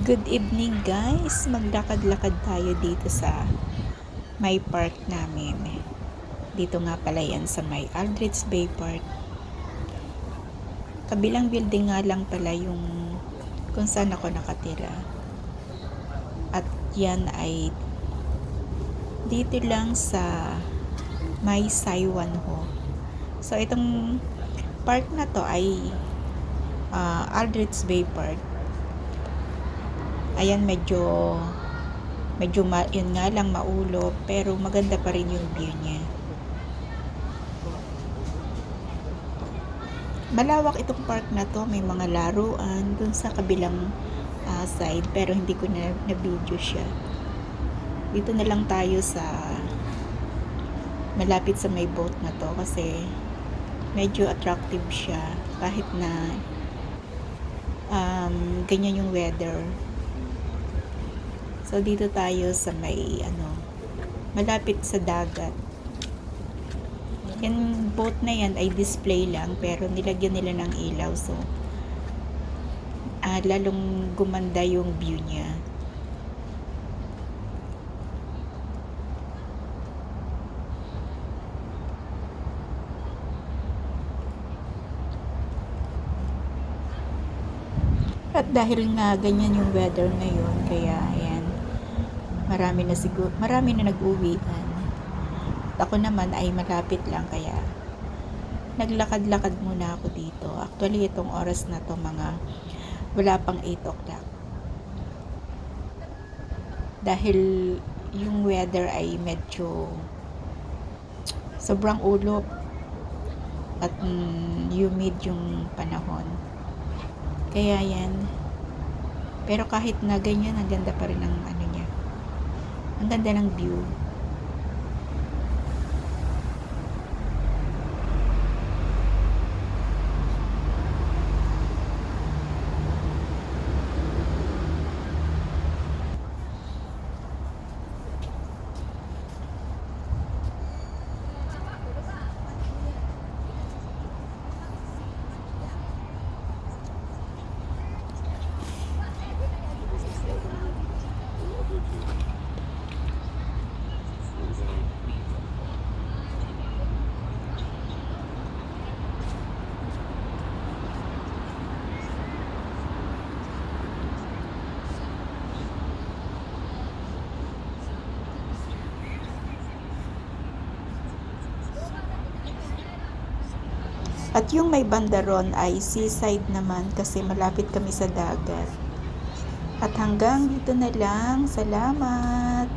Good evening guys! Maglakad-lakad tayo dito sa may park namin. Dito nga pala yan sa may Aldrich Bay Park. Kabilang building nga lang pala yung kung saan ako nakatira. At yan ay dito lang sa may Saiwan Ho. So itong park na to ay uh, Aldrich Bay Park ayan medyo medyo ma, yun nga lang maulo pero maganda pa rin yung view niya. Malawak itong park na to. May mga laruan dun sa kabilang uh, side pero hindi ko na, na video siya. Dito na lang tayo sa malapit sa may boat na to kasi medyo attractive siya kahit na um, ganyan yung weather So, dito tayo sa may, ano, malapit sa dagat. Yan, boat na yan ay display lang, pero nilagyan nila ng ilaw. So, ah, lalong gumanda yung view niya. At dahil nga ganyan yung weather ngayon, kaya marami na siguro, marami na nag-uwian. Ako naman ay malapit lang kaya naglakad-lakad muna ako dito. Actually, itong oras na to mga wala pang 8 o'clock. Dahil yung weather ay medyo sobrang ulap at mm, humid yung panahon. Kaya yan. Pero kahit na ganyan, ang ganda pa rin ng ano. Ang ganda ng view. At yung may bandaron ay seaside naman kasi malapit kami sa dagat. At hanggang dito na lang. Salamat!